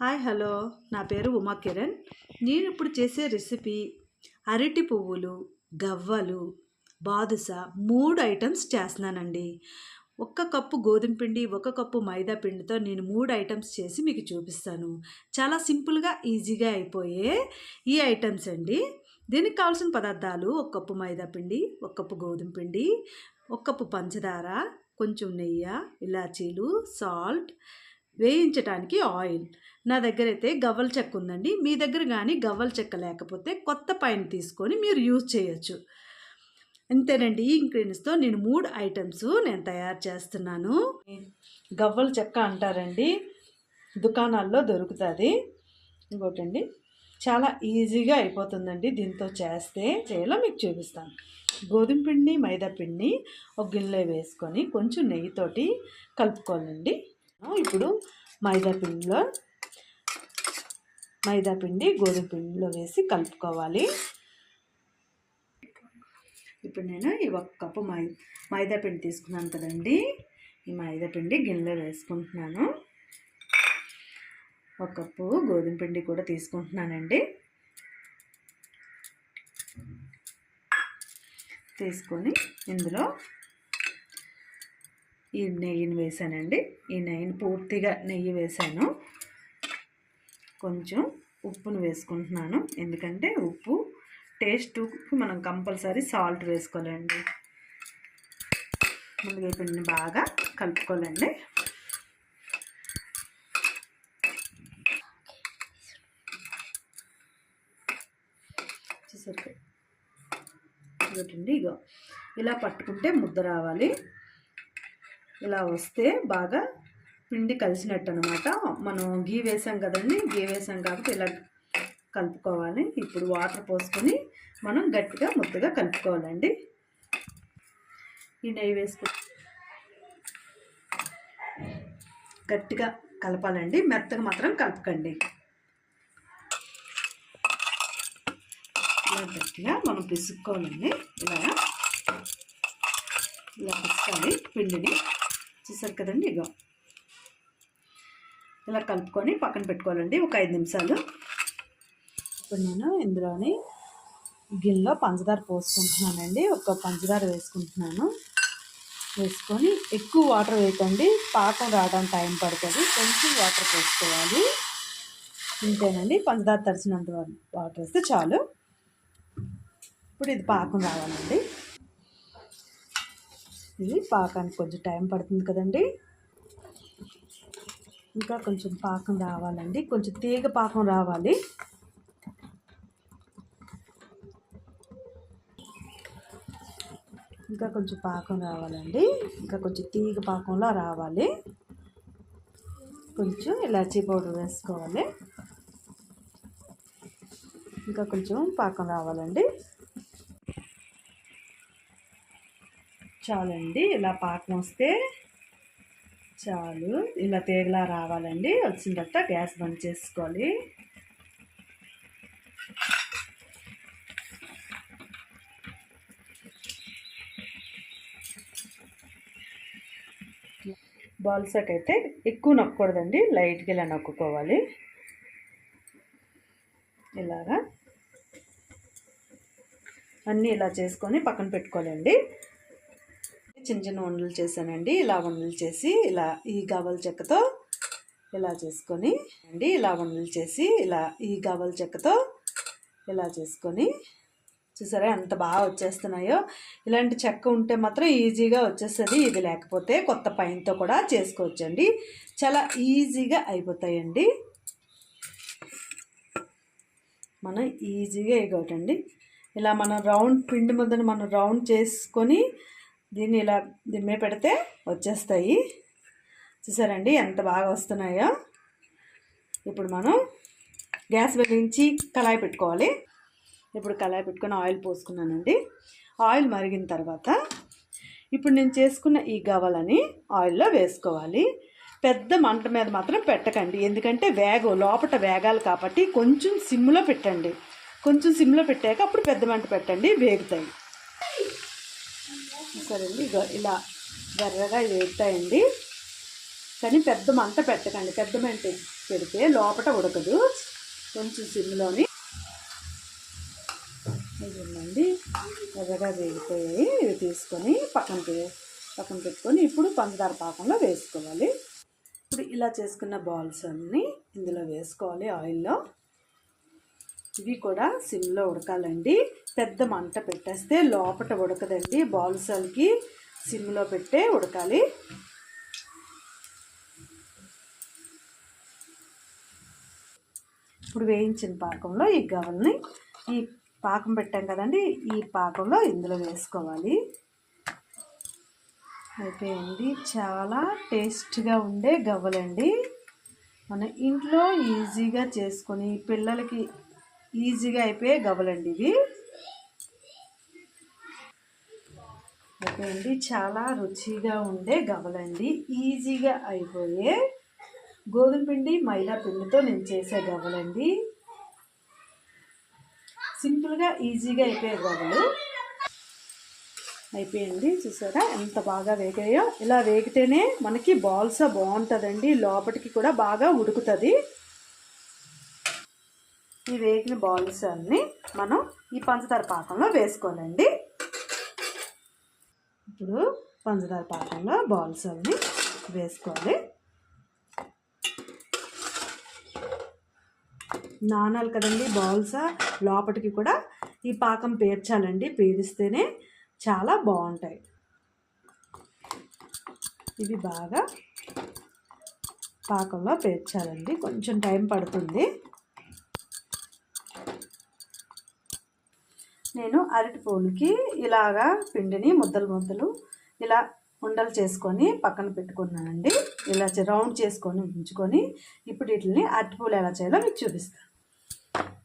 Hi hello. నా పేరు ఉమా కిరణ్ నేను ఇప్పుడు చేసే రెసిపీ అరటి పువ్వులు గవ్వలు బాదుస మూడు ఐటమ్స్ చేస్తున్నానండి. ఒక్క కప్పు గోధుమ పిండి ఒక కప్పు మైదా పిండితో నేను మూడు ఐటమ్స్ చేసి మీకు చూపిస్తాను. చాలా సింపుల్గా ఈజీగా అయిపోయే ఈ ఐటమ్స్ అండి. దీనికి కావాల్సిన పదార్థాలు ఒక కప్పు మైదా పిండి ఒక కప్పు గోధుమ పిండి ఒక కప్పు పంచదార కొంచెం నెయ్యి ఇలాచీలు సాల్ట్ వేయించడానికి ఆయిల్. నా దగ్గర అయితే గవ్వల చెక్క ఉందండి మీ దగ్గర కానీ గవ్వల చెక్క లేకపోతే కొత్త పైన తీసుకొని మీరు యూజ్ చేయొచ్చు. అంతేనండి ఈ ఇంగ్రీడియంట్స్తో నేను మూడు ఐటమ్స్ నేను తయారు చేస్తున్నాను. గవ్వల చెక్క అంటారండి. దుకాణాల్లో దొరుకుతుంది. ఇంకోటండి చాలా ఈజీగా అయిపోతుందండి దీంతో చేస్తే. చేయాలో మీకు చూపిస్తాను. గోధుమ పిండి మైదా పిండిని ఒక గిన్నెలో వేసుకొని కొంచెం నెయ్యితోటి కలుపుకోవాలండి. ఇప్పుడు మైదా పిండిలో మైదా పిండి గోధుమ పిండిలో వేసి కలుపుకోవాలి. ఇప్పుడు నేను ఈ ఒక కప్పు మై మైదా పిండి తీసుకున్నాను కదండి. ఈ మైదా పిండి గిన్నెలో వేసుకుంటున్నాను. ఒక కప్పు గోధుమ పిండి కూడా తీసుకుంటున్నానండి. తీసుకొని ఇందులో ఈ నెయ్యిని వేసానండి. ఈ నెయ్యిని పూర్తిగా నెయ్యి వేసాను. కొంచెం ఉప్పును వేసుకుంటున్నాను. ఎందుకంటే ఉప్పు టేస్ట్కి మనం కంపల్సరీ సాల్ట్ వేసుకోవాలండి. ముందుగా పిండిని బాగా కలుపుకోవాలండి. చూసండి ఇగో. ఇలా పట్టుకుంటే ముద్ద రావాలి. ఇలా వస్తే బాగా పిండి కలిసినట్టు అనమాట మనం గీ వేసాం కదండి గీ వేసాం కాబట్టి ఇలా కలుపుకోవాలి. ఇప్పుడు వాటర్ పోసుకొని మనం గట్టిగా ముద్దగా కలుపుకోవాలండి. ఈ నెయ్యి వేసుకు గట్టిగా కలపాలండి. మెత్తగా మాత్రం కలపకండి. ఇలా గట్టిగా మనం పిసుక్కోవాలండి. ఇలా ఇలా పిసుకాలి. పిండిని చూసారు కదండి ఇగో. ఇలా కలుపుకొని పక్కన పెట్టుకోవాలండి ఒక ఐదు నిమిషాలు. ఇప్పుడు నేను ఇందులోని గిన్నెలో పంచదార పోసుకుంటున్నానండి ఒక పంచదార వేసుకుంటున్నాను. వేసుకొని ఎక్కువ వాటర్ వేయకండి పాకం రావడానికి టైం పడుతుంది కొంచెం వాటర్ పోసుకోవాలి. ఇంతేనండి పంచదార తరిచినంత వాటర్ వేస్తే చాలు. ఇప్పుడు ఇది పాకం రావాలండి. ఇది పాకానికి కొంచెం టైం పడుతుంది కదండి. ఇంకా కొంచెం పాకం రావాలండి. కొంచెం తీగ పాకం రావాలి. ఇంకా కొంచెం పాకం రావాలండి. ఇంకా కొంచెం తీగ పాకంలో రావాలి. కొంచెం ఇలాచీ పౌడర్ వేసుకోవాలి. ఇంకా కొంచెం పాకం రావాలండి. చాలండి ఇలా పాకం వస్తే చాలు. ఇలా తేగలా రావాలండి. వచ్చిన తర్వాత గ్యాస్ బంద్ చేసుకోవాలి. బాల్సాకి అయితే ఎక్కువ నొక్కకూడదండి. లైట్గా ఇలా నొక్కుకోవాలి. ఇలాగా. అన్నీ ఇలా చేసుకొని పక్కన పెట్టుకోవాలండి. చిన్న చిన్న వండలు చేశానండి. ఇలా వండలు చేసి ఇలా ఈ గవల చెక్కతో ఇలా చేసుకొని అండి. ఇలా వండలు చేసి ఇలా ఈ గవల చెక్కతో ఇలా చేసుకొని చూసారా ఎంత బాగా వచ్చేస్తున్నాయో. ఇలాంటి చెక్క ఉంటే మాత్రం ఈజీగా వచ్చేస్తుంది. ఇది లేకపోతే కొత్త పైన్తో కూడా చేసుకోవచ్చండి. చాలా ఈజీగా అయిపోతాయండి. మనం ఈజీగా ఇగోటండి ఇలా మనం రౌండ్ పిండి ముద్దని మనం రౌండ్ చేసుకొని దీన్ని ఇలా దిమ్మే పెడితే వచ్చేస్తాయి. చూసారండి ఎంత బాగా వస్తున్నాయో. ఇప్పుడు మనం గ్యాస్ వెలిగించి కళాయి పెట్టుకోవాలి. ఇప్పుడు కళాయి పెట్టుకొని ఆయిల్ పోసుకున్నానండి. ఆయిల్ మరిగిన తర్వాత ఇప్పుడు నేను చేసుకున్న ఈ గవలని ఆయిల్లో వేసుకోవాలి. పెద్ద మంట మీద మాత్రం పెట్టకండి. ఎందుకంటే వేగ లోపట వేగాలి కాబట్టి కొంచెం సిమ్లో పెట్టండి. కొంచెం సిమ్లో పెట్టాక అప్పుడు పెద్ద మంట పెట్టండి వేగుతాయి. సరే అండి ఇలా గర్రగా వేగుతాయండి కానీ పెద్ద మంట పెట్టకండి. పెద్ద మంట పెడితే లోపల ఉడకదు. కొంచెం సిమ్లోని ఇవ్వండి ఎర్రగా వేగిపోయాయి ఇవి తీసుకొని పక్కన పక్కన పెట్టుకొని ఇప్పుడు పంచదార పాకంలో వేసుకోవాలి. ఇప్పుడు ఇలా చేసుకున్న బాల్స్ అన్నీ ఇందులో వేసుకోవాలి ఆయిల్లో. ఇవి కూడా సిమ్లో ఉడకాలండి. పెద్ద మంట పెట్టేస్తే లోపట ఉడకదండి. బాల్స్ సిమ్లో పెట్టే ఉడకాలి. ఇప్పుడు వేయించిన పాకంలో ఈ గవల్ని ఈ పాకం పెట్టాం కదండి ఈ పాకంలో ఇందులో వేసుకోవాలి. అయిపోయింది. చాలా టేస్ట్గా ఉండే గవ్వలండి. మన ఇంట్లో ఈజీగా చేసుకొని పిల్లలకి ఈజీగా అయిపోయే గవ్వలండి ఇవి. అండి చాలా రుచిగా ఉండే గవ్వలండి. ఈజీగా అయిపోయే గోధుమ పిండి మైదా పిండితో నేను చేసే గవ్వలండి. సింపుల్గా ఈజీగా అయిపోయే గవ్వలు. అయిపోయింది చూసారా? ఎంత బాగా వేగాయో. ఇలా వేగితేనే మనకి బాల్స్ బాగుంటుందండి. లోపలికి కూడా బాగా ఉడుకుతుంది. ఈ వేగిన బాల్స్ అన్ని మనం ఈ పంచదార పాకంలో వేసుకోవాలండి. ఇప్పుడు పంచదార పాకంలో బాల్స్ అన్ని వేసుకోవాలి. నానాలి కదండి బాల్స్ లోపలికి కూడా ఈ పాకం పేర్చాలండి పేరిస్తేనే చాలా బాగుంటాయి. ఇవి బాగా పాకంలో పేర్చాలండి. కొంచెం టైం పడుతుంది. నేను అరటి పూలకి ఇలాగా పిండిని ముద్దలు ముద్దలు ఇలా ఉండలు చేసుకొని పక్కన పెట్టుకున్నానండి. ఇలా చే- రౌండ్ చేసుకొని ఉంచుకొని ఇప్పుడు వీటిని అరటిపూలు ఎలా చేయాలో మీకు చూపిస్తాను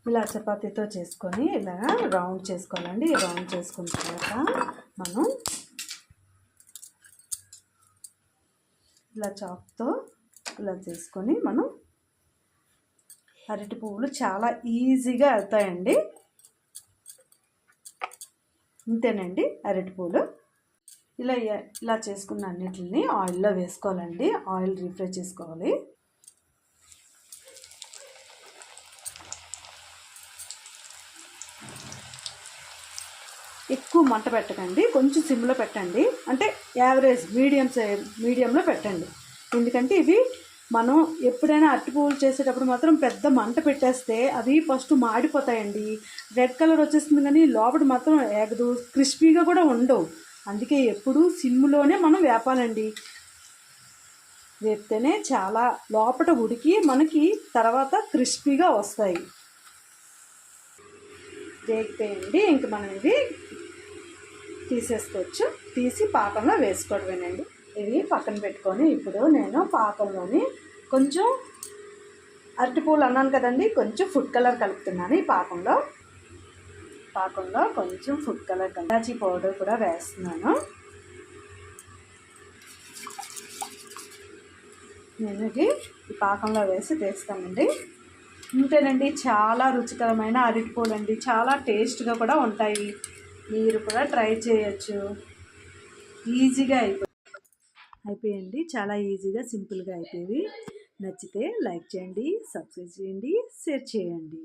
ఇలా చపాతీతో చేసుకొని ఇలా రౌండ్ చేసుకోవాలండి. రౌండ్ చేసుకున్న తర్వాత మనం ఇలా చాక్తో ఇలా చేసుకొని మనం అరటి పువ్వులు చాలా ఈజీగా అవుతాయండి. ఇంతేనండి అరటి పూలు. ఇలా ఇలా చేసుకున్న అన్నిటిని ఆయిల్లో వేసుకోవాలండి. ఆయిల్ రీఫ్రై చేసుకోవాలి. ఎక్కువ మంట పెట్టకండి కొంచెం సిమ్లో పెట్టండి. అంటే యావరేజ్ మీడియం మీడియంలో పెట్టండి. ఎందుకంటే ఇవి మనం ఎప్పుడైనా అరటి పువ్వులు చేసేటప్పుడు మాత్రం పెద్ద మంట పెట్టేస్తే అవి ఫస్ట్ మాడిపోతాయండి. రెడ్ కలర్ వచ్చేస్తుంది కానీ లోపల మాత్రం ఏగదు క్రిస్పీగా కూడా ఉండవు. అందుకే ఎప్పుడు సిమ్లోనే మనం వేపాలండి. వేపితేనే చాలా లోపల ఉడికి మనకి తర్వాత క్రిస్పీగా వస్తాయి. వేగిపోయండి ఇంక మనం ఇవి తీసేసుకోవచ్చు. తీసి పాకంలో వేసుకోవడమేనండి. ఇవి పక్కన పెట్టుకొని ఇప్పుడు నేను పాకంలోని కొంచెం అరటిపూలు అన్నాను కదండి కొంచెం ఫుడ్ కలర్ కలుపుతున్నాను ఈ పాకంలో. పాకంలో కొంచెం ఫుడ్ కలర్ కలాచీ పౌడర్ కూడా వేస్తున్నాను. నేను ఇది ఈ పాకంలో వేసి తీస్తానండి. ఇంతేనండి చాలా రుచికరమైన అరటిపూలు అండి చాలా టేస్ట్గా కూడా ఉంటాయి. మీరు కూడా ట్రై చేయొచ్చు. ఈజీగా అయిపోయి అయిపోయండి. చాలా ఈజీగా సింపుల్గా అయిపోయి నచ్చితే లైక్ చేయండి సబ్స్క్రైబ్ చేయండి షేర్ చేయండి.